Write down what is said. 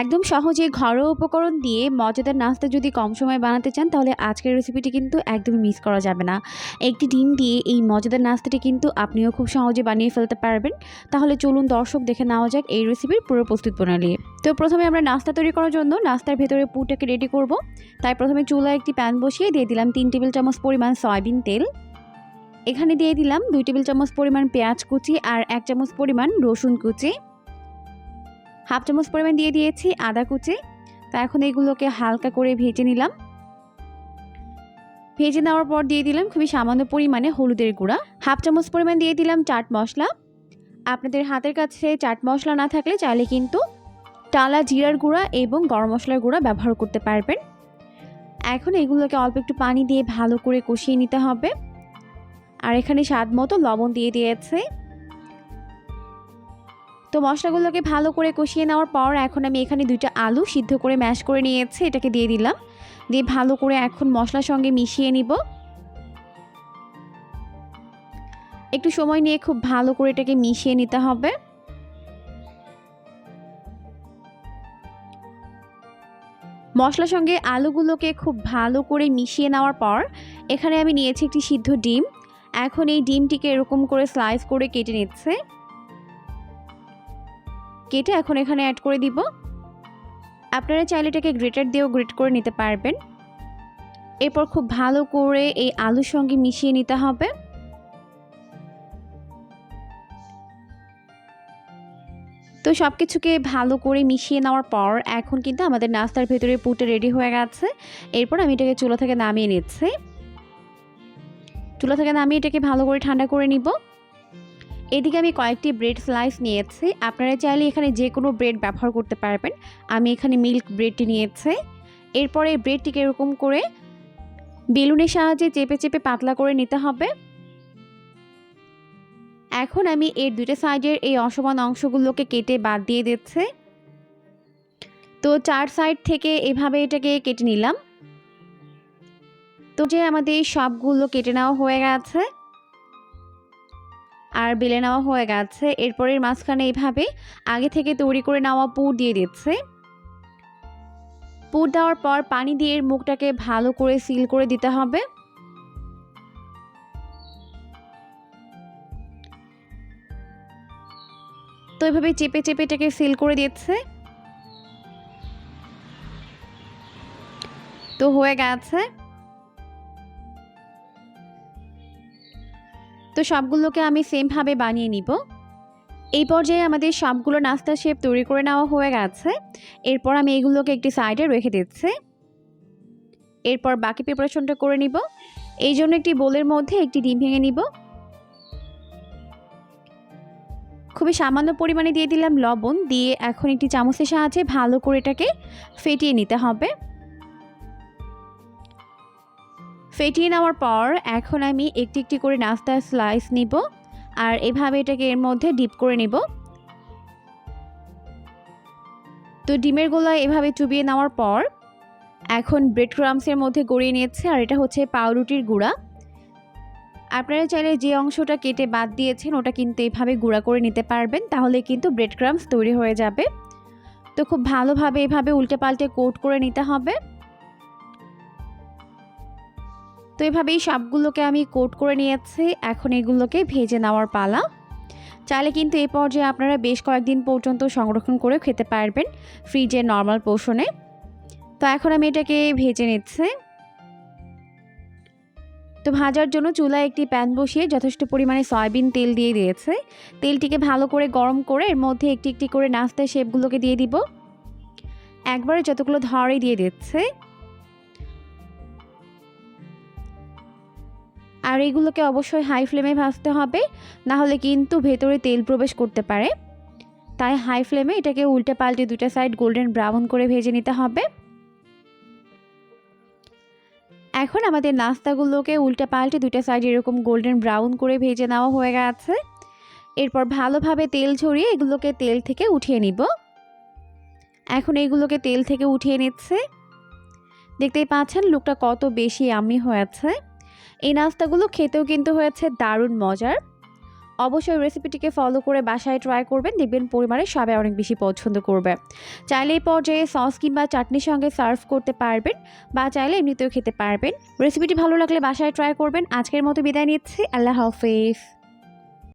একদম সহজে ঘরোয়া উপকরণ দিয়ে মজাদার নাস্তা যদি কম সময়ে বানাতে চান, তাহলে আজকের রেসিপিটি কিন্তু একদমই মিস করা যাবে না। একটি ডিম দিয়ে এই মজাদার নাস্তাটি কিন্তু আপনিও খুব সহজে বানিয়ে ফেলতে পারবেন। তাহলে চলুন দর্শক দেখে নেওয়া যাক এই রেসিপির পুরো প্রস্তুত প্রণালী। তো প্রথমে আমরা নাস্তা তৈরি করার জন্য নাস্তার ভেতরে পুরটাকে রেডি করব। তাই প্রথমে চুলায় একটি প্যান বসিয়ে দিয়ে দিলাম তিন টেবিল চামচ পরিমাণ সয়াবিন তেল। এখানে দিয়ে দিলাম দুই টেবিল চামচ পরিমাণ পেঁয়াজ কুচি আর এক চামচ পরিমাণ রসুন কুচি। হাফ চামচ পরিমাণ দিয়ে দিয়েছি আদা কুচি। তা এখন এগুলোকে হালকা করে ভেজে নিলাম। ভেজে নেওয়ার পর দিয়ে দিলাম খুবই সামান্য পরিমাণে হলুদের গুঁড়া। হাফ চামচ পরিমাণ দিয়ে দিলাম চাট মশলা। আপনাদের হাতের কাছে চাট মশলা না থাকলে চাইলে কিন্তু টালা জিরার গুঁড়া এবং গরম মশলার গুঁড়া ব্যবহার করতে পারবেন। এখন এগুলোকে অল্প একটু পানি দিয়ে ভালো করে কষিয়ে নিতে হবে। আর এখানে স্বাদ মতো লবণ দিয়ে দিয়েছে। তো মশলাগুলোকে ভালো করে কষিয়ে নেওয়ার পর এখন আমি এখানে দুইটা আলু সিদ্ধ করে ম্যাশ করে নিয়েছি, এটাকে দিয়ে দিলাম। দিয়ে ভালো করে এখন মশলার সঙ্গে মিশিয়ে নিব। একটু সময় নিয়ে খুব ভালো করে এটাকে মিশিয়ে নিতে হবে। মশলার সঙ্গে আলুগুলোকে খুব ভালো করে মিশিয়ে নেওয়ার পর এখানে আমি নিয়েছি একটি সিদ্ধ ডিম। এখন এই ডিমটিকে এরকম করে স্লাইস করে কেটে নিচ্ছে। কেটে এখন এখানে অ্যাড করে দিব। আপনারা চাইলে এটাকে গ্রেটার দিয়েও গ্রেট করে নিতে পারবেন। এরপর খুব ভালো করে এই আলুর সঙ্গে মিশিয়ে নিতে হবে। তো সব কিছুকে ভালো করে মিশিয়ে নেওয়ার পর এখন কিন্তু আমাদের নাস্তার ভেতরে পুটে রেডি হয়ে গেছে। এরপর আমি এটাকে চুলা থেকে নামিয়ে নিচ্ছি। চুলা থেকে নামিয়ে এটাকে ভালো করে ঠান্ডা করে নিব। এদিকে আমি কয়েকটি ব্রেড স্লাইস নিয়েছি। আপনারা চাইলে এখানে যে কোনো ব্রেড ব্যবহার করতে পারবেন। আমি এখানে মিল্ক ব্রেডটি নিয়েছি। এরপরে ব্রেডটিকে এরকম করে বেলুনের সাহায্যে চেপে চেপে পাতলা করে নিতে হবে। এখন আমি এর দুটো সাইডের এই অসমান অংশগুলোকে কেটে বাদ দিয়ে দিচ্ছে। তো চার সাইড থেকে এভাবে এটাকে কেটে নিলাম। তো যে আমাদের সবগুলো কেটে নেওয়া হয়ে গেছে। আর বেলে নেওয়া হয়ে গেছে। এরপরের মাঝখানে এইভাবে আগে থেকে তৈরি করে নেওয়া পুর দিয়ে দিচ্ছে। পুর দেওয়ার পর পানি দিয়ে মুখটাকে ভালো করে সিল করে দিতে হবে। তো এভাবে চেপে চেপে এটাকে সিল করে দিচ্ছে। তো হয়ে গেছে। তো সবগুলোকে আমি সেমভাবে বানিয়ে নিব। এই পর্যায়ে আমাদের সবগুলো নাস্তা শেপ তৈরি করে নেওয়া হয়ে গেছে। এরপর আমি এগুলোকে একটি সাইডে রেখে দিচ্ছি। এরপর বাকি প্রিপারেশনটা করে নিব। এই জন্য একটি বোলের মধ্যে একটি ডিম ভেঙে নিব। খুবই সামান্য পরিমাণে দিয়ে দিলাম লবণ। দিয়ে এখন একটি চামচের সাহায্যে ভালো করে এটাকে ফেটিয়ে নিতে হবে। ফেটিয়ে নেওয়ার পর এখন আমি একটি একটি করে নাস্তা স্লাইস নিব আর এভাবে এটাকে এর মধ্যে ডিপ করে নিব। তো ডিমের গোলা এভাবে চুবিয়ে নেওয়ার পর এখন ব্রেড ক্রামসের মধ্যে গড়িয়ে নিয়েছে আর এটা হচ্ছে পাউরুটির গুঁড়া। আপনারা চাইলে যে অংশটা কেটে বাদ দিয়েছেন ওটা কিন্তু এভাবে গুঁড়া করে নিতে পারবেন, তাহলে কিন্তু ব্রেড ক্রামস তৈরি হয়ে যাবে। তো খুব ভালোভাবে এভাবে উল্টে পাল্টে কোট করে নিতে হবে। তো এভাবেই সবগুলোকে আমি কোট করে নিয়েছি। এখন এগুলোকে ভেজে নেওয়ার পালা। চাইলে কিন্তু এই পর্যায়ে আপনারা বেশ কয়েকদিন পর্যন্ত সংরক্ষণ করে খেতে পারবেন ফ্রিজের নর্মাল পোষণে। তো এখন আমি এটাকে ভেজে নিচ্ছি। তো ভাজার জন্য চুলায় একটি প্যান বসিয়ে যথেষ্ট পরিমাণে সয়াবিন তেল দিয়ে দিয়েছে। তেলটিকে ভালো করে গরম করে এর মধ্যে একটি একটি করে নাস্তার শেপগুলোকে দিয়ে দিব। একবারে যতগুলো ধরে দিয়ে দিচ্ছে। আর এগুলোকে অবশ্যই হাই ফ্লেমে ভাজতে হবে না হলে কিন্তু ভেতরে তেল প্রবেশ করতে পারে। তাই হাই ফ্লেমে এটাকে উল্টে পাল্টে দুটা সাইড গোল্ডেন ব্রাউন করে ভেজে নিতে হবে। এখন আমাদের নাস্তাগুলোকে উল্টে পাল্টে দুটা সাইড এরকম গোল্ডেন ব্রাউন করে ভেজে নেওয়া হয়ে গেছে। এরপর ভালোভাবে তেল ছড়িয়ে এগুলোকে তেল থেকে উঠিয়ে নিব। এখন এইগুলোকে তেল থেকে উঠিয়ে নিচ্ছে। দেখতেই পাচ্ছেন লুকটা কত বেশি আমি হয়েছে। এই নাস্তাগুলো খেতেও কিন্তু হয়েছে দারুণ মজার। অবশ্যই রেসিপিটিকে ফলো করে বাসায় ট্রাই করবেন, দেখবেন পরিমাণে সবাই অনেক বেশি পছন্দ করবে। চাইলে এই পর্যায়ে সস কিংবা চাটনির সঙ্গে সার্ভ করতে পারবেন বা চাইলে এমনিতেও খেতে পারবেন। রেসিপিটি ভালো লাগলে বাসায় ট্রাই করবেন। আজকের মতো বিদায় নিচ্ছি, আল্লাহ হাফেজ।